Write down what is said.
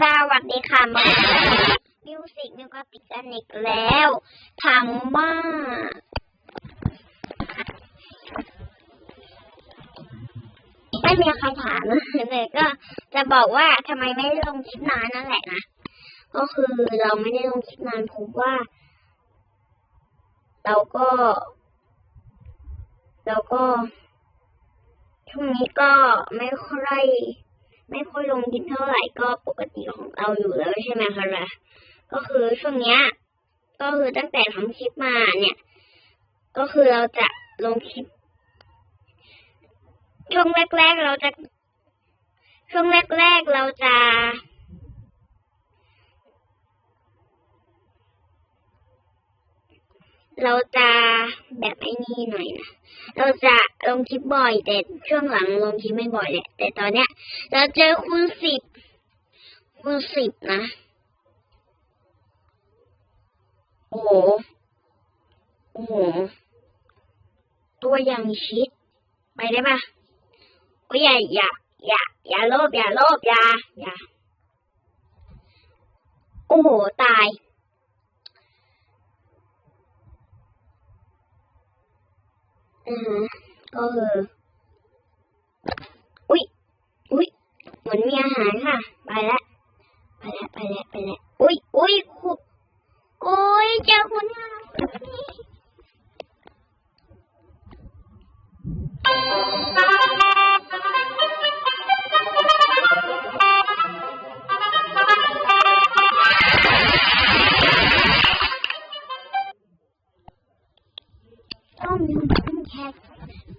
สวัสดีค่ะมามิวสิกมิวก็ติดกันอีกแล้วถามว่าไม่มีใครถามเลยก็จะบอกว่าทำไมไม่ได้ลงคลิปนานนั่นแหละนะก็คือเราไม่ได้ลงคลิปนานเพราะว่า เราก็ เราก็ช่วงนี้ก็ไม่ค่อย ไม่ค่อยลงคลิปเท่าไหร่ก็ปกติของเราอยู่แล้วใช่ไหมคะล่ะก็คือช่วงเนี้ยก็คือตั้งแต่ทำคลิปมาเนี่ย ก็คือเราจะลงคลิป ช่วงแรกๆเราจะ ช่วงแร เราจะแบบไอ้นี่หน่อยนะ เราจะลงคลิปบ่อย แต่ช่วงหลังลงคลิปไม่บ่อยแหละ แต่ตอนเนี้ย เราเจอคูณสิบคูณสิบนะ โอ้โห โอ้โห ตัวอย่างชิด ไปได้ปะโอ้ยอย่าอย่าอย่าอย่าโลภอย่าโลภอย่าอย่าโอ้โห ตาย อือฮึก็คืออุ๊ย อุ๊ย เหมือนมีอาหารค่ะ ไปแล้วไปแล้วไปแล้วไปแล้วอุ๊ย อุ๊ยคุณอ้ยเจอคุณค่ะ new Minecraft